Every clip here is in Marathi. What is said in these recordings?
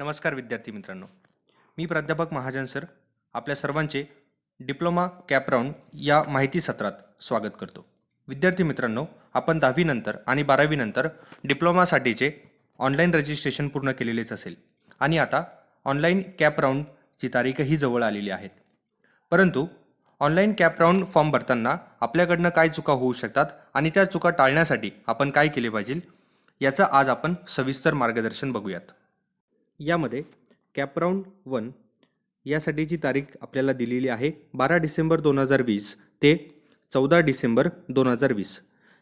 नमस्कार विद्यार्थी मित्रांनो. मी प्राध्यापक महाजन सर आपल्या सर्वांचे डिप्लोमा कॅप राऊंड या माहिती सत्रात स्वागत करतो. विद्यार्थी मित्रांनो आपण दहावीनंतर आणि बारावीनंतर डिप्लोमासाठीचे ऑनलाईन रजिस्ट्रेशन पूर्ण केलेलेच असेल आणि आता ऑनलाईन कॅप राऊंडची तारीखही जवळ आलेली आहेत परंतु ऑनलाईन कॅप राऊंड फॉर्म भरताना आपल्याकडनं काय चुका होऊ शकतात आणि त्या चुका टाळण्यासाठी आपण काय केले पाहिजे याचं आज आपण सविस्तर मार्गदर्शन बघूयात. यामध्ये कॅपराऊंड वन यासाठीची तारीख आपल्याला दिलेली आहे बारा डिसेंबर दोन हजार वीस ते चौदा डिसेंबर दोन हजार वीस.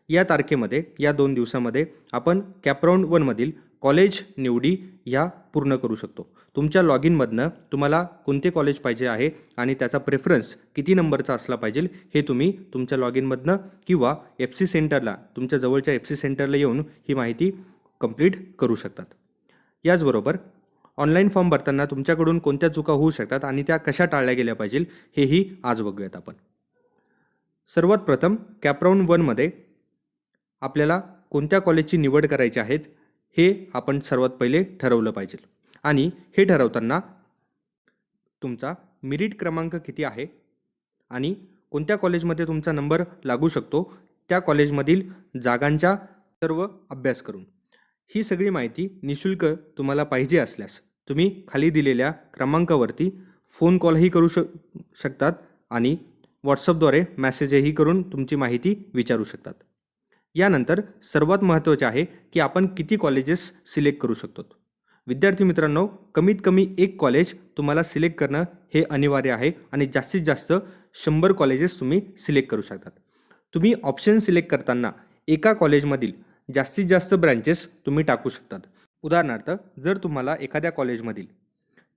या तारखेमध्ये या दोन दिवसामध्ये आपण कॅपराऊंड वनमधील कॉलेज निवडी ह्या पूर्ण करू शकतो. तुमच्या लॉग इनमधनं तुम्हाला कोणते कॉलेज पाहिजे आहे आणि त्याचा प्रेफरन्स किती नंबरचा असला पाहिजे हे तुम्ही तुमच्या लॉग इनमधनं किंवा एफ सी सेंटरला तुमच्या जवळच्या एफ सी सेंटरला येऊन ही माहिती कंप्लीट करू शकतात. याचबरोबर ऑनलाईन फॉर्म भरताना तुमच्याकडून कोणत्या चुका होऊ शकतात आणि त्या कशा टाळल्या गेल्या पाहिजे हेही आज बघूयात आपण. सर्वात प्रथम कॅपराऊंड वनमध्ये आपल्याला कोणत्या कॉलेजची निवड करायची आहेत हे आपण सर्वात पहिले ठरवलं पाहिजे. आणि हे ठरवताना तुमचा मिरिट क्रमांक किती आहे आणि कोणत्या कॉलेजमध्ये तुमचा नंबर लागू शकतो त्या कॉलेजमधील जागांचा सर्व अभ्यास करून. ही सगळी माहिती निशुल्क तुम्हाला पाहिजे असल्यास तुम्ही खाली दिलेल्या क्रमांकावरती फोन कॉलही करू शक शकतात आणि व्हॉट्सअपद्वारे मॅसेजही करून तुमची माहिती विचारू शकतात. यानंतर सर्वात महत्त्वाचे आहे की आपण किती कॉलेजेस सिलेक्ट करू शकतो. विद्यार्थी मित्रांनो कमीत कमी एक कॉलेज तुम्हाला सिलेक्ट करणं हे अनिवार्य आहे आणि जास्तीत जास्त शंभर कॉलेजेस तुम्ही सिलेक्ट करू शकतात. तुम्ही ऑप्शन सिलेक्ट करताना एका कॉलेजमधील जास्तीत जास्त ब्रँचेस तुम्ही टाकू शकतात. उदाहरणार्थ जर तुम्हाला एखाद्या कॉलेजमधील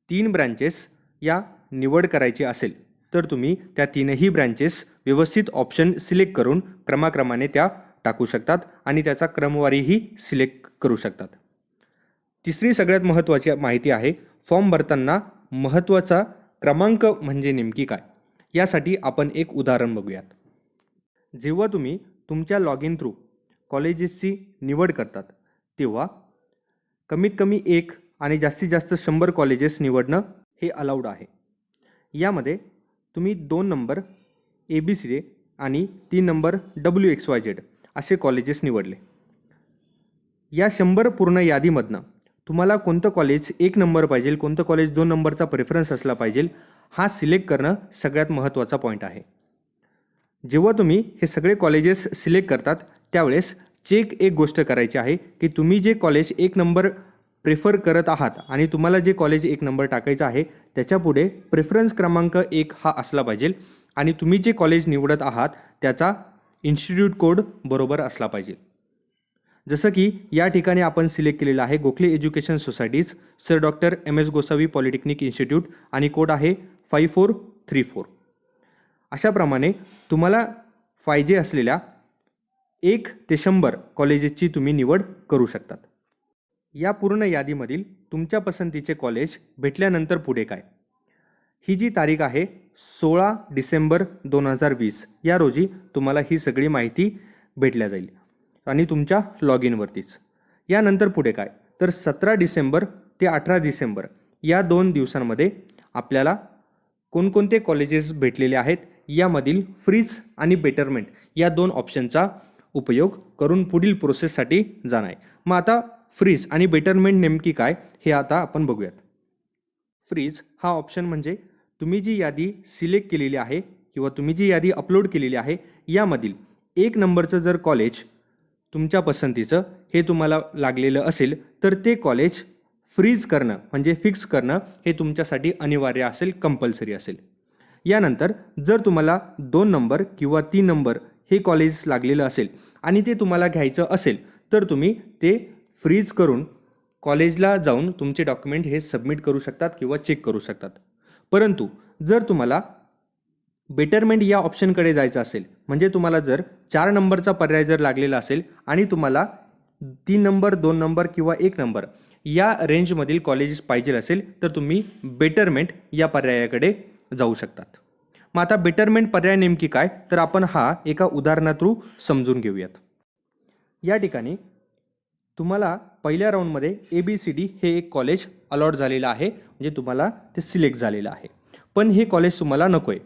तीन ब्रँचेस या निवड करायची असेल तर तुम्ही त्या तीनही ब्रँचेस व्यवस्थित ऑप्शन सिलेक्ट करून क्रमाक्रमाने त्या टाकू शकतात आणि त्याचा क्रमवारीही सिलेक्ट करू शकतात. तिसरी सगळ्यात महत्त्वाची माहिती आहे फॉर्म भरताना महत्त्वाचा क्रमांक म्हणजे नेमकी काय? यासाठी आपण एक उदाहरण बघूयात. जेव्हा तुम्ही तुमच्या लॉग इन थ्रू कॉलेजेसची निवड करतात तेव्हा कमीत कमी एक आणि जास्तीत जास्त शंभर कॉलेजेस निवडणं हे अलाउड आहे. यामध्ये तुम्ही दोन number A B C D आणि तीन number W X Y Z असे कॉलेजेस निवडले. या शंभर पूर्ण यादीमधनं तुम्हाला कोणतं कॉलेज एक नंबर पाहिजे कोणतं कॉलेज दोन नंबरचा प्रेफरन्स असला पाहिजे हा सिलेक्ट करणं सगळ्यात महत्त्वाचा पॉईंट आहे. जेव्हा तुम्ही हे सगळे कॉलेजेस सिलेक्ट करतात त्यावेळेस चेक एक गोष्ट करायची आहे की तुम्ही जे कॉलेज एक नंबर प्रेफर करत आहात आणि तुम्हाला जे कॉलेज एक नंबर टाकायचं आहे त्याच्यापुढे प्रेफरन्स क्रमांक एक हा असला पाहिजे आणि तुम्ही जे कॉलेज निवडत आहात त्याचा इन्स्टिट्यूट कोड बरोबर असला पाहिजे. जसं की या ठिकाणी आपण सिलेक्ट केलेलं आहे Gokhale education societies sir doctor M S Gosavi polytechnic institute आणि कोड आहे फाय फोर थ्री फोर. अशाप्रमाणे तुम्हाला फायजे असलेल्या एक ते शंभर कॉलेजेसची तुम्ही निवड करू शकतात. या पूर्ण यादीमधील तुमच्या पसंतीचे कॉलेज भेटल्यानंतर पुढे काय? ही जी तारीख आहे सोळा डिसेंबर दोन हजार वीस या रोजी तुम्हाला ही सगळी माहिती भेटल्या जाईल आणि तुमच्या लॉग इनवरतीच यानंतर पुढे काय? तर सतरा डिसेंबर ते अठरा डिसेंबर या दोन दिवसांमध्ये आपल्याला कोणकोणते कॉलेजेस भेटलेले आहेत यामधील फ्रीज आणि बेटरमेंट या दोन ऑप्शनचा उपयोग करून पुढील प्रोसेससाठी जाणार आहे. मग आता फ्रीज आणि बेटरमेंट नेमकी काय हे आता आपण बघूयात. फ्रीज हा ऑप्शन म्हणजे तुम्ही जी यादी सिलेक्ट केलेली आहे किंवा तुम्ही जी यादी अपलोड केलेली आहे यामधील एक नंबरचं जर कॉलेज तुमच्या पसंतीचं हे तुम्हाला लागलेलं असेल तर ते कॉलेज फ्रीज करणं म्हणजे फिक्स करणं हे तुमच्यासाठी अनिवार्य असेल कंपल्सरी असेल. यानंतर जर तुम्हाला दोन नंबर किंवा तीन नंबर हे कॉलेज लागलेलं असेल आणि ते तुम्हाला घ्यायचं असेल तर तुम्ही ते फ्रीज करून कॉलेजला जाऊन तुमचे डॉक्युमेंट हे सबमिट करू शकतात किंवा चेक करू शकतात. परंतु जर तुम्हाला बेटरमेंट या ऑप्शनकडे जायचं असेल म्हणजे तुम्हाला जर चार नंबरचा पर्याय जर लागलेला असेल आणि तुम्हाला तीन नंबर दोन नंबर किंवा एक नंबर या रेंजमधील कॉलेजेस पाहिजे असेल तर तुम्ही बेटरमेंट या पर्यायाकडे जाऊ शकतात. मग आता बेटरमेंट पर्याय नेमकी काय? तर आपण हा एका उदाहरणा थ्रू समजून घेऊयात. या ठिकाणी तुम्हाला पहिल्या राऊंडमध्ये ए बी सी डी हे एक कॉलेज अलॉट झालेलं आहे. म्हणजे तुम्हाला ते सिलेक्ट झालेलं आहे. पण हे कॉलेज तुम्हाला नको आहे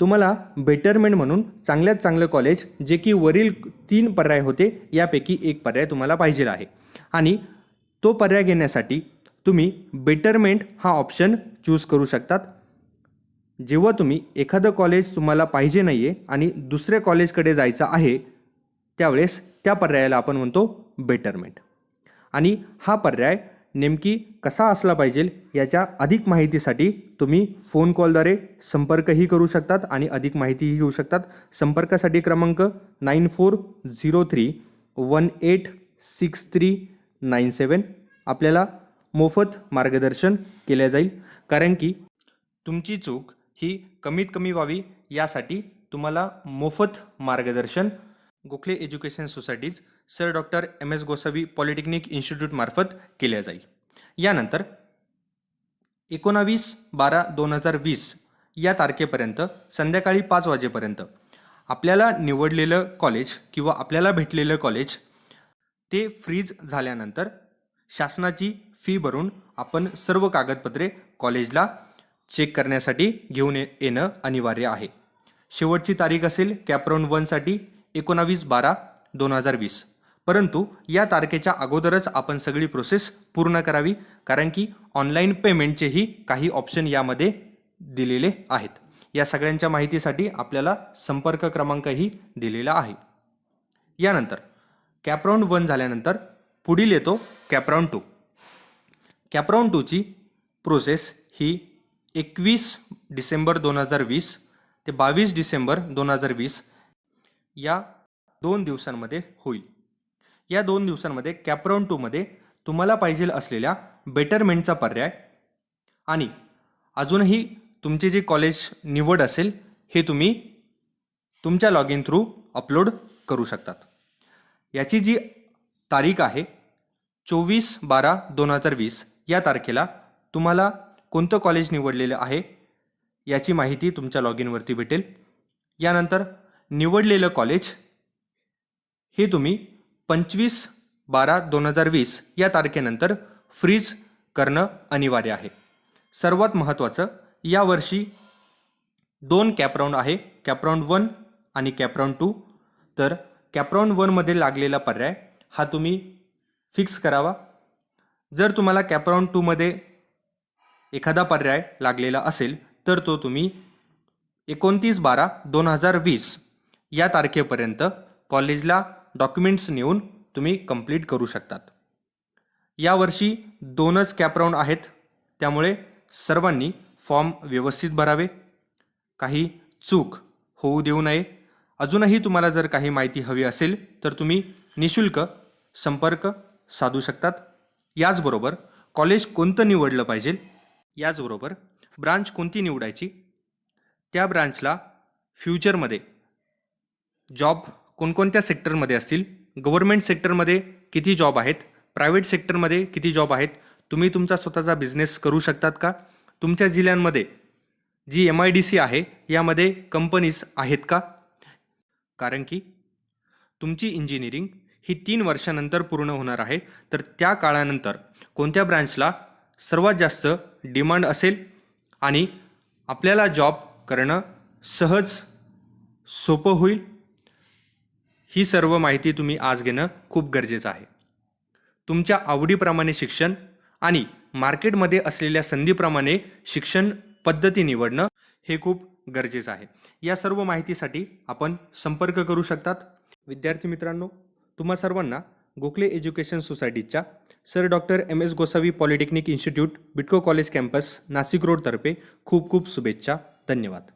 तुम्हाला बेटरमेंट म्हणून चांगल्यात चांगलं कॉलेज जे की वरील तीन पर्याय होते यापैकी एक पर्याय तुम्हाला पाहिजे आहे. आणि तो पर्याय घेण्यासाठी तुम्ही बेटरमेंट हा ऑप्शन चूज करू शकतात. जेव्हा तुम्ही एखादं कॉलेज तुम्हाला पाहिजे नाही आहे आणि दुसऱ्या कॉलेजकडे जायचं आहे त्यावेळेस त्या पर्यायाला आपण म्हणतो बेटरमेंट आणि हा पर्याय नेमकी कसा असला पाहिजे याच्या अधिक माहितीसाठी तुम्ही फोन कॉलद्वारे संपर्कही करू शकतात आणि अधिक माहितीही घेऊ शकतात. संपर्कासाठी क्रमांक nine four zero three one eight six three nine seven आपल्याला मोफत मार्गदर्शन केले जाईल. कारण की तुमची चूक ही कमीत कमी व्हावी यासाठी तुम्हाला मोफत मार्गदर्शन Gokhale education societies sir doctor M S Gosavi polytechnic इन्स्टिट्यूटमार्फत केल्या जाईल. यानंतर एकोणावीस बारा दोन हजार वीस या तारखेपर्यंत संध्याकाळी पाच वाजेपर्यंत आपल्याला निवडलेलं कॉलेज किंवा आपल्याला भेटलेलं कॉलेज ते फ्रीज झाल्यानंतर शासनाची फी भरून आपण सर्व कागदपत्रे कॉलेजला चेक करण्यासाठी घेऊन ये येणं अनिवार्य आहे. शेवटची तारीख असेल कॅप्रॉन वनसाठी एकोणावीस बारा दोन हजार वीस. परंतु या तारखेच्या अगोदरच आपण सगळी प्रोसेस पूर्ण करावी कारण की ऑनलाईन पेमेंटचेही काही ऑप्शन यामध्ये दिलेले आहेत. या सगळ्यांच्या माहितीसाठी आपल्याला संपर्क क्रमांकही दिलेला आहे. यानंतर कॅपराऊंड वन झाल्यानंतर पुढील येतो कॅपराऊंड टू. कॅपराऊंड टूची प्रोसेस ही एकवीस डिसेंबर दोन हजार वीस ते बावीस डिसेंबर दोन हजार वीस या दोन दिवसांमध्ये होईल. या दोन दिवसांमध्ये कॅप्रॉन टूमध्ये तुम्हाला पाहिजे असलेल्या बेटरमेंटचा पर्याय आणि अजूनही तुमचे जे कॉलेज निवड असेल हे तुम्ही तुमच्या लॉग इन थ्रू अपलोड करू शकतात. याची जी तारीख आहे चोवीस बारा दोन हजार वीस या तारखेला तुम्हाला कोणतं कॉलेज निवडलेलं आहे याची माहिती तुमच्या लॉग इनवरती भेटेल. यानंतर निवडलेलं कॉलेज हे तुम्ही पंचवीस बारा दोन हजार वीस या तारखेनंतर फ्रीज करणं अनिवार्य आहे. सर्वात महत्त्वाचं यावर्षी दोन कॅपराऊंड आहे. कॅपराऊंड वन आणि कॅपराऊंड टू तर कॅपराऊंड वनमध्ये लागलेला पर्याय हा तुम्ही फिक्स करावा. जर तुम्हाला कॅपराऊंड टूमध्ये एखादा पर्याय लागलेला असेल तर तो तुम्ही एकोणतीस बारा दोन हजार वीस या तारखेपर्यंत कॉलेजला डॉक्युमेंट्स नेऊन तुम्ही कंप्लीट करू शकतात. यावर्षी दोनच कॅपराऊंड आहेत. त्यामुळे सर्वांनी फॉर्म व्यवस्थित भरावे. काही चूक होऊ देऊ नये. अजूनही तुम्हाला जर काही माहिती हवी असेल तर तुम्ही निशुल्क संपर्क साधू शकतात. याचबरोबर कॉलेज कोणतं निवडलं पाहिजे याचबरोबर ब्रांच कोणती निवडायची? त्या ब्रांचला फ्युचरमध्ये जॉब कोणकोणत्या सेक्टरमध्ये असतील? गव्हर्मेंट सेक्टरमध्ये किती जॉब आहेत? प्रायव्हेट सेक्टरमध्ये किती जॉब आहेत? तुम्ही तुमचा स्वतःचा बिझनेस करू शकतात का? तुमच्या जिल्ह्यांमध्ये G M I D C आहे यामध्ये कंपनीज आहेत का? कारण की तुमची इंजिनिअरिंग ही तीन वर्षानंतर पूर्ण होणार आहे. तर त्या काळानंतर कोणत्या ब्रँचला सर्वात जास्त डिमांड असेल आणि आपल्याला जॉब करणं सहज सोपं होईल. ही सर्व माहिती तुम्ही आज घेणं खूप गरजेचं आहे. तुमच्या आवडीप्रमाणे शिक्षण आणि मार्केटमध्ये असलेल्या संधीप्रमाणे शिक्षण पद्धती निवडणं हे खूप गरजेचं आहे. या सर्व माहितीसाठी आपण संपर्क करू शकतात. विद्यार्थी मित्रांनो तुम्हा सर्वांना गोखले एज्युकेशन सोसायटीच्या sir doctor M S Gosavi polytechnic institute Bytco college campus Nashik रोडतर्फे खूप खूप शुभेच्छा धन्यवाद.